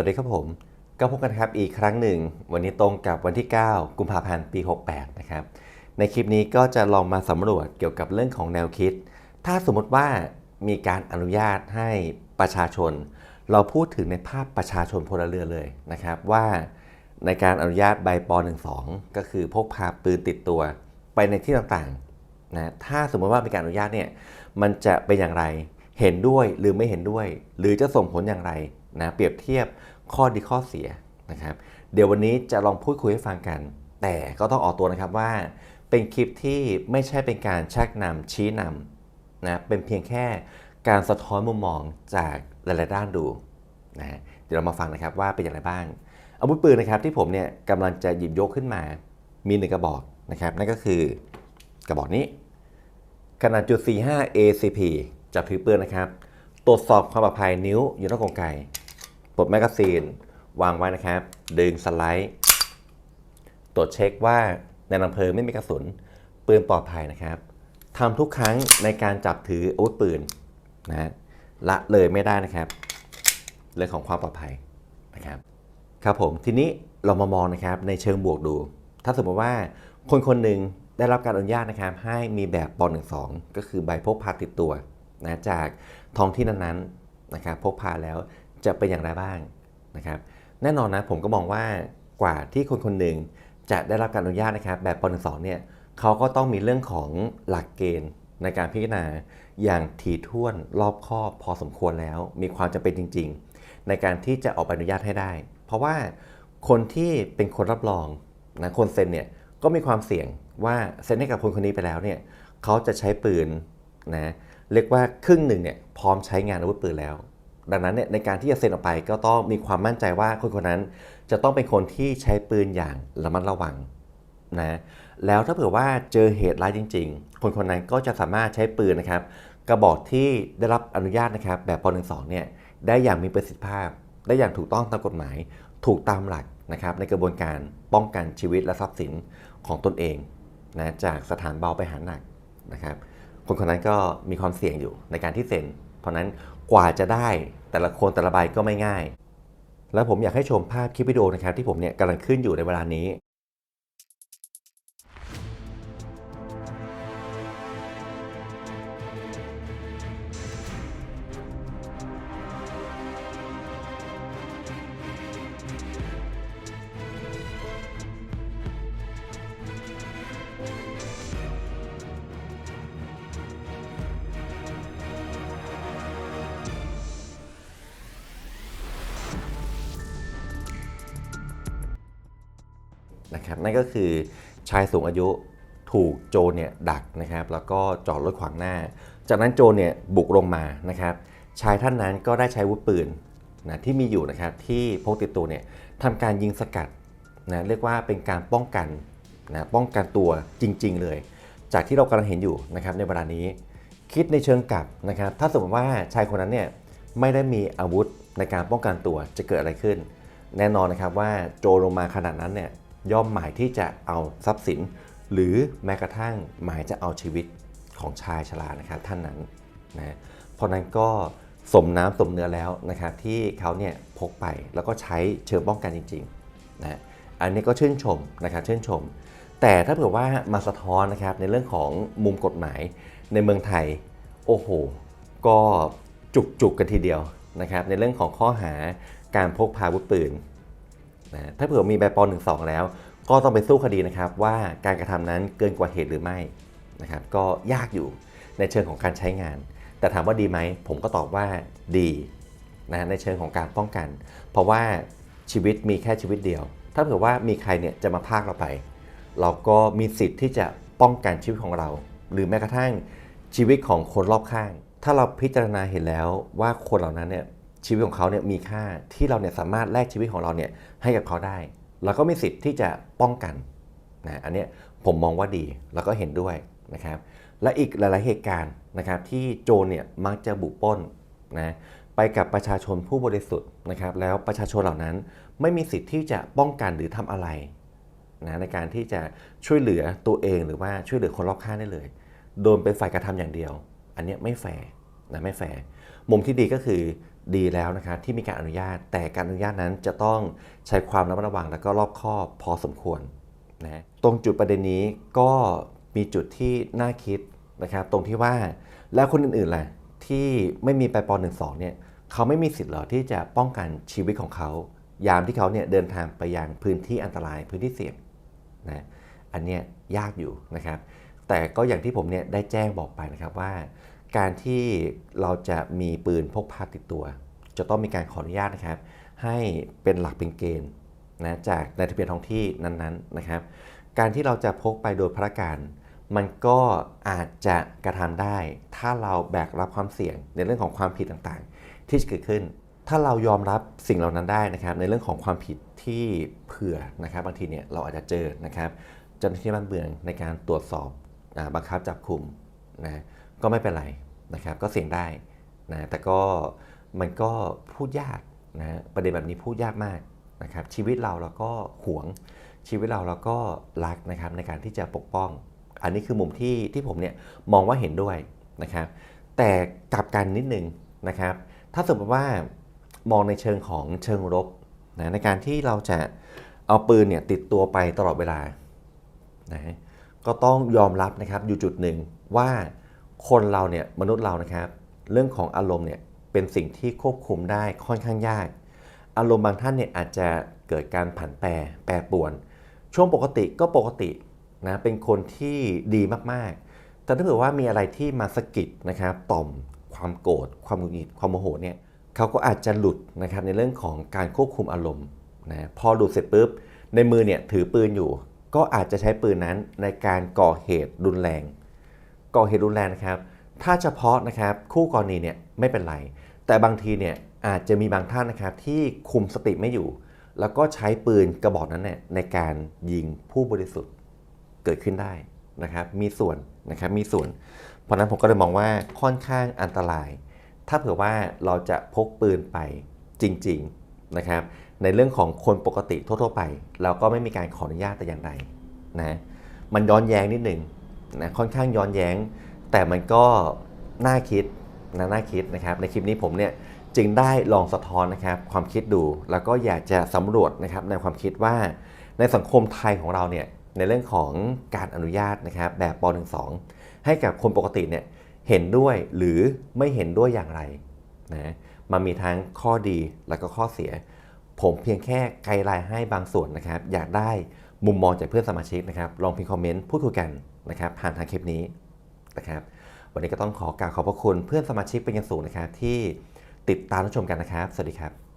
วัสดีครับผม ก็พบกันครับอีกครั้งหนึ่ง วันนี้ตรงกับวันที่ 9 กุมภาพันธ์ปี 68 นะครับ ในคลิปนี้ก็จะลองมาสำรวจเกี่ยวกับเรื่องของแนวคิด ถ้าสมมติว่ามีการอนุญาตให้ประชาชน เราพูดถึงในภาพประชาชนพลเรือนเลยนะครับว่าในการอนุญาตใบป .12 ก็คือพกพาปืนติดตัวไปในที่ต่างๆนะถ้าสมมติว่ามีการอนุญาตเนี่ยมันจะเป็นอย่างไรเห็นด้วยหรือไม่เห็นด้วย หรือจะส่งผลอย่างไรนะเปรียบเทียบ ข้อดีข้อเสียนะครับ เดี๋ยววันนี้จะลองพูดคุยให้ฟังกัน แต่ก็ต้องออกตัวนะครับว่าเป็นคลิปที่ไม่ใช่เป็นการชักนำชี้นำนะเป็นเพียงแค่การสะท้อนมุมมองจากหลาย ๆ ด้านดูนะเดี๋ยวเรามาฟังนะครับว่าเป็นอย่างไรบ้าง อาวุธปืนนะครับที่ผมเนี่ยกำลังจะหยิบยกขึ้นมามีหนึ่งกระบอกนะครับนั่นก็คือกระบอกนี้ ขนาดจุด45 ACP จับถือปืนนะครับ ตรวจสอบความปลอดภัยนิ้วอยู่นอกกรงไก ปลดแมกกาซีน วางไว้นะครับ ดึงสไลด์ ตรวจเช็คว่าในลำเพลิงไม่มีกระสุน ปืนปลอดภัยนะครับทำทุกครั้งในการจับถืออาวุธปืนนะละเลยไม่ได้นะครับเรื่องของความปลอดภัยนะครับครับผมทีนี้เรามามองนะครับในเชิงบวกดู ถ้าสมมติว่าคนคนหนึ่งได้รับการอนุญาตนะครับ ให้มีแบบป .12 ก็คือใบพกพาติดตัวนะจากท้องที่นั้นๆนะครับพกพาแล้ว จะเป็นอย่างไรบ้างนะครับแน่นอนนะผมก็มองว่ากว่าที่คนคนหนึ่งจะได้รับการอนุญาตนะครับแบบป .12 เนี่ยเขาก็ต้องมีเรื่องของหลักเกณฑ์ในการพิจารณาอย่างถี่ถ้วนรอบคอบพอสมควรแล้ว มีความจำเป็นจริง ๆ ในการที่จะออกใบอนุญาตให้ได้ เพราะว่าคนที่เป็นคนรับรองนะคนเซ็นเนี่ยก็มีความเสี่ยงว่าเซ็นให้กับคนคนนี้ไปแล้วเนี่ยเขาจะใช้ปืนนะเรียกว่าครึ่งหนึ่งเนี่ยพร้อมใช้งานอาวุธปืนแล้ว ดังนั้นเนี่ยในการที่จะเซ็นออกไปก็ต้องมีความมั่นใจว่าคนคนนั้นจะต้องเป็นคนที่ใช้ปืนอย่างระมัดระวังนะแล้วถ้าเผื่อว่าเจอเหตุร้ายจริง ๆ คนคนนั้นก็จะสามารถใช้ปืนนะครับ กระบอกที่ได้รับอนุญาตนะครับ แบบป .12 เนี่ยได้อย่างมีประสิทธิภาพ ได้อย่างถูกต้องตามกฎหมาย ถูกตามหลักนะครับ ในกระบวนการป้องกันชีวิตและทรัพย์สินของตนเองนะจากสถานเบาไปหาหนักนะครับ คนคนนั้นก็มีความเสี่ยงอยู่ในการที่เซ็น เพราะนั้นกว่าจะได้ แต่ละคนแต่ละใบก็ไม่ง่าย แล้วผมอยากให้ชมภาพคลิปวิดีโอนะครับที่ผมเนี่ยกำลังขึ้นอยู่ในเวลานี้ นะครับนั่นก็คือชายสูงอายุถูกโจรเนี่ยดักนะครับ แล้วก็จอดรถขวางหน้า จากนั้นโจรเนี่ยบุกลงมานะครับ ชายท่านนั้นก็ได้ใช้อาวุธปืนนะที่มีอยู่นะครับที่พกติดตัวเนี่ยทำการยิงสกัดนะเรียกว่าเป็นการป้องกันนะป้องกันตัวจริง ๆ เลย จากที่เรากำลังเห็นอยู่นะครับในเวลานี้ คิดในเชิงกลับนะครับ ถ้าสมมติว่าชายคนนั้นเนี่ยไม่ได้มีอาวุธในการป้องกันตัวจะเกิดอะไรขึ้น แน่นอนนะครับว่าโจรลงมาขนาดนั้นเนี่ย ย่อมหมายที่จะเอาทรัพย์สิน หรือแม้กระทั่งหมายจะเอาชีวิตของชายชรานะครับท่านนั้นนะเพราะนั้นก็สมน้ำสมเนื้อแล้วนะครับที่เขาเนี่ยพกไปแล้วก็ใช้เชิงป้องกันจริงๆนะอันนี้ก็ชื่นชมนะครับชื่นชม แต่ถ้าเผื่อว่ามาสะท้อนนะครับในเรื่องของมุมกฎหมายในเมืองไทยโอ้โหก็จุกจุกกันทีเดียวนะครับในเรื่องของข้อหาการพกพาอาวุธปืน นะถ้าเผื่อมีใบป .12 แล้ว ก็ต้องไปสู้คดีนะครับว่าการกระทำนั้นเกินกว่าเหตุหรือไม่นะครับก็ยากอยู่ในเชิงของการใช้งาน แต่ถามว่าดีไหม ผมก็ตอบว่าดีนะในเชิงของการป้องกัน เพราะว่าชีวิตมีแค่ชีวิตเดียว ถ้าเผื่อว่ามีใครเนี่ยจะมาพากเราไป เราก็มีสิทธิ์ที่จะป้องกันชีวิตของเรา หรือแม้กระทั่งชีวิตของคนรอบข้าง ถ้าเราพิจารณาเห็นแล้วว่าคนเหล่านั้นเนี่ย ชีวิตของเขาเนี่ยมีค่าที่เราเนี่ยสามารถแลกชีวิตของเราเนี่ยให้กับเขาได้เราก็มีสิทธิ์ที่จะป้องกันนะอันนี้ผมมองว่าดีแล้วก็เห็นด้วยนะครับและอีกหลาย ๆเหตุการณ์นะครับที่โจรเนี่ยมักจะบุกป้นนะไปกับประชาชนผู้บริสุทธิ์นะครับแล้วประชาชนเหล่านั้นไม่มีสิทธิ์ที่จะป้องกันหรือทำอะไรนะในการที่จะช่วยเหลือตัวเองหรือว่าช่วยเหลือคนรอบข้างได้เลย โดนเป็นฝ่ายกระทำอย่างเดียว อันนี้ไม่แฟร์นะไม่แฟร์มุมที่ดีก็คือ ดีแล้วนะครับที่มีการอนุญาต แต่การอนุญาตนั้นจะต้องใช้ความระมัดระวังและก็รอบคอบพอสมควรนะตรงจุดประเด็นนี้ก็มีจุดที่น่าคิดนะครับตรงที่ว่าแล้วคนอื่นๆล่ะที่ไม่มีไปป .12 เนี่ยเขาไม่มีสิทธิ์หรอที่จะป้องกันชีวิตของเขา ยามที่เขาเนี่ยเดินทางไปยังพื้นที่อันตรายพื้นที่เสี่ยงนะอันเนี้ยยากอยู่นะครับ แต่ก็อย่างที่ผมเนี่ยได้แจ้งบอกไปนะครับว่า การที่เราจะมีปืนพกพาติดตัว จะต้องมีการขออนุญาตนะครับ ให้เป็นหลักเป็นเกณฑ์นะจากในทะเบียนท้องที่นั้นๆนะครับ การที่เราจะพกไปโดยพระการ มันก็อาจจะกระทำได้ ถ้าเราแบกรับความเสี่ยงในเรื่องของความผิดต่างๆ ที่จะเกิดขึ้น ถ้าเรายอมรับสิ่งเหล่านั้นได้นะครับ ในเรื่องของความผิดที่เผื่อนะครับบางทีเนี่ยเราอาจจะเจอนะครับเจ้าหน้าที่บ้านเมืองในการตรวจสอบอบังคับจับคุมนะ ก็ไม่เป็นไรนะครับ ก็เสี่ยงได้นะแต่ก็มันก็พูดยากนะประเด็นแบบนี้พูดยากมากนะครับ ชีวิตเราเราก็หวง ชีวิตเราเราก็รักนะครับในการที่จะปกป้อง อันนี้คือมุมที่ที่ผมเนี่ยมองว่าเห็นด้วยนะครับ แต่กลับกันนิดนึงนะครับ ถ้าสมมติว่ามองในเชิงของเชิงรบนะในการที่เราจะเอาปืนเนี่ยติดตัวไปตลอดเวลานะก็ต้องยอมรับนะครับอยู่จุดหนึ่งว่า คนเราเนี่ยมนุษย์เรานะครับ เรื่องของอารมณ์เนี่ยเป็นสิ่งที่ควบคุมได้ค่อนข้างยาก อารมณ์บางท่านเนี่ยอาจจะเกิดการผันแปรแปรปวน ช่วงปกติก็ปกตินะเป็นคนที่ดีมากๆ แต่ถ้าเกิดว่ามีอะไรที่มาสะกิดนะครับต่อม ความโกรธความหงุดหงิดความโมโหเนี่ยเขาก็อาจจะหลุดนะครับในเรื่องของการควบคุมอารมณ์นะพอหลุดเสร็จปุ๊บในมือเนี่ยถือปืนอยู่ ก็อาจจะใช้ปืนนั้นในการก่อเหตุรุนแรง ก่อเหตุรุนแรงนะครับ ถ้าเฉพาะนะครับคู่กรณีเนี่ยไม่เป็นไร แต่บางทีเนี่ยอาจจะมีบางท่านนะครับที่คุมสติไม่อยู่ แล้วก็ใช้ปืนกระบอกนั้นเนี่ยในการยิงผู้บริสุทธิ์เกิดขึ้นได้นะครับ มีส่วนนะครับมีส่วน เพราะนั้นผมก็เลยมองว่าค่อนข้างอันตราย ถ้าเผื่อว่าเราจะพกปืนไปจริง ๆนะครับ ในเรื่องของคนปกติทั่วๆไป เราก็ไม่มีการขออนุญาตแต่อย่างใดนะมันย้อนแย้งนิดหนึ่ง นะค่อนข้างย้อนแย้ง แต่มันก็น่าคิดนะน่าคิดนะครับ ในคลิปนี้ผมเนี่ยจึงได้ลองสะท้อนนะครับความคิดดู แล้วก็อยากจะสำรวจนะครับในความคิดว่าในสังคมไทยของเราเนี่ยในเรื่องของการอนุญาตนะครับแบบป .12 ให้กับคนปกติเนี่ยเห็นด้วยหรือไม่เห็นด้วยอย่างไรนะมันมีทั้งข้อดีและก็ข้อเสีย ผมเพียงแค่ไกด์ไลน์ให้บางส่วนนะครับ อยากได้มุมมองจากเพื่อนสมาชิกนะครับ ลองพิมพ์คอมเมนต์พูดคุยกัน นะครับผ่านทางคลิปนี้นะครับ วันนี้ก็ต้องขอกราวขอบพระคุณเพื่อนสมาชิกเป็นอย่างสูงนะครับที่ติดตามรับชมกันนะครับ สวัสดีครับ